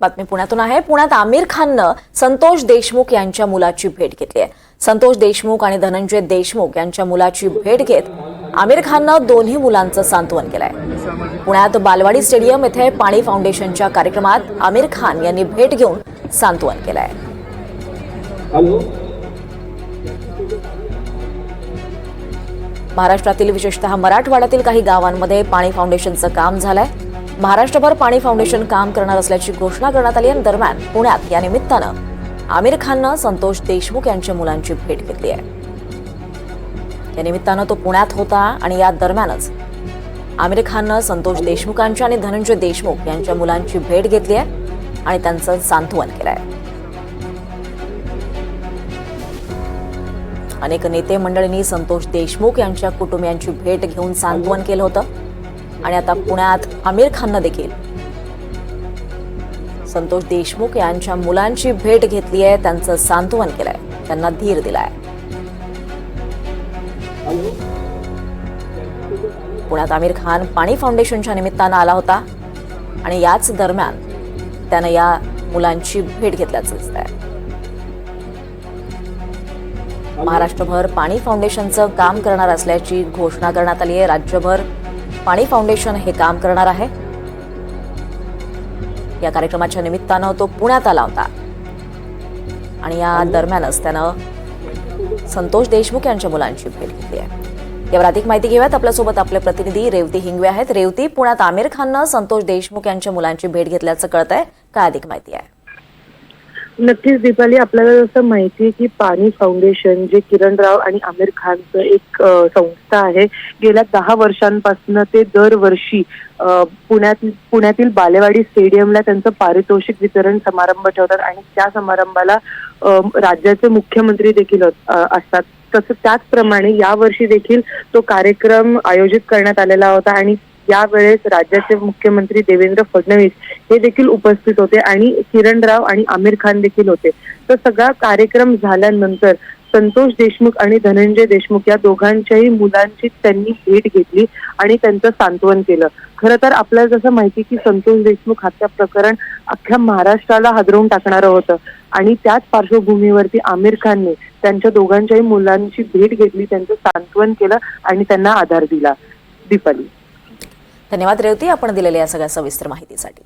बातमी पुण्यातून आहे. पुण्यात आमिर खाननं संतोष देशमुख यांच्या मुलाची भेट घेतली आहे. संतोष देशमुख आणि धनंजय देशमुख यांच्या मुलाची भेट घेत आमिर खाननं दोन्ही मुलांचं सांत्वन केलंय. पुण्यात बालवाडी स्टेडियम येथे पाणी फाउंडेशनच्या कार्यक्रमात आमिर खान यांनी भेट घेऊन सांत्वन केलंय. महाराष्ट्रातील विशेषतः मराठवाड्यातील काही गावांमध्ये पाणी फाउंडेशनचं काम झालंय. महाराष्ट्रभर पाणी फाउंडेशन काम करणार असल्याची घोषणा करण्यात आली आणि दरम्यान पुण्यात या निमित्तानं आमिर खाननं संतोष देशमुख यांच्या मुलांची भेट घेतली आहे. या निमित्तानं तो पुण्यात होता आणि या दरम्यानच आमिर खाननं संतोष देशमुखांच्या आणि धनंजय देशमुख यांच्या मुलांची भेट घेतली आहे आणि त्यांचं सांत्वन केलं आहे. अनेक नेते मंडळींनी संतोष देशमुख यांच्या कुटुंबियांची भेट घेऊन सांत्वन केलं होतं. आणि आता पुण्यात आमिर खाननं देखील. संतोष देशमुख यांच्या मुलांची भेट घेतली आहे त्यांचं सांत्वन केलंय त्यांना धीर दिलाय. पुण्यात आमिर खान पाणी फाउंडेशनच्या निमित्तानं आला होता आणि याच दरम्यान त्यानं या मुलांची भेट घेतल्याचं दिसत आहे महाराष्ट्रभर पाणी फाउंडेशनचं काम करणार असल्याची घोषणा करण्यात आली आहे. राज्यभर पाणी फाउंडेशन हे काम करणार आहे. या कार्यक्रमाच्या निमित्तानं तो पुण्यात आला होता. आणि या दरम्यानच त्यानं संतोष देशमुख यांच्या मुलांची भेट घेतली आहे. यावर अधिक माहिती घेऊयात. आपल्यासोबत आपले प्रतिनिधी रेवती हिंगवे आहेत. रेवती पुण्यात आमिर खाननं संतोष देशमुख यांच्या मुलांची भेट घेतल्याचं कळत आहे काय अधिक माहिती आहे? नक्कीच दीपाली आपल्याला जसं माहिती आहे की पाणी फाउंडेशन जे किरणराव आणि आमिर खानचं एक संस्था आहे गेल्या दहा वर्षांपासून ते दरवर्षी पुण्यात पुण्यातील बालेवाडी स्टेडियमला त्यांचं पारितोषिक वितरण समारंभ ठेवतात आणि त्या समारंभाला राज्याचे मुख्यमंत्री देखील असतात. तसं त्याचप्रमाणे यावर्षी देखील तो कार्यक्रम आयोजित करण्यात आलेला होता आणि यावेळेस राज्याचे मुख्यमंत्री देवेंद्र फडणवीस हे देखील उपस्थित होते आणि किरणराव आणि आमिर खान देखील होते. तर सगळा कार्यक्रम झाल्यानंतर संतोष देशमुख आणि धनंजय देशमुख या दोघांच्याही मुलांची त्यांनी भेट घेतली आणि त्यांचं सांत्वन केलं. खरं तर आपल्याला जसं माहिती की संतोष देशमुख हत्या प्रकरण अख्ख्या महाराष्ट्राला हादरवून टाकणारं होतं. आणि त्याच पार्श्वभूमीवरती आमिर खानने त्यांच्या दोघांच्याही मुलांची भेट घेतली त्यांचं सांत्वन केलं आणि त्यांना आधार दिला. दीपाली. धन्यवाद रेवती. आपण दिलेल्या या सगळ्या सविस्तर माहितीसाठी.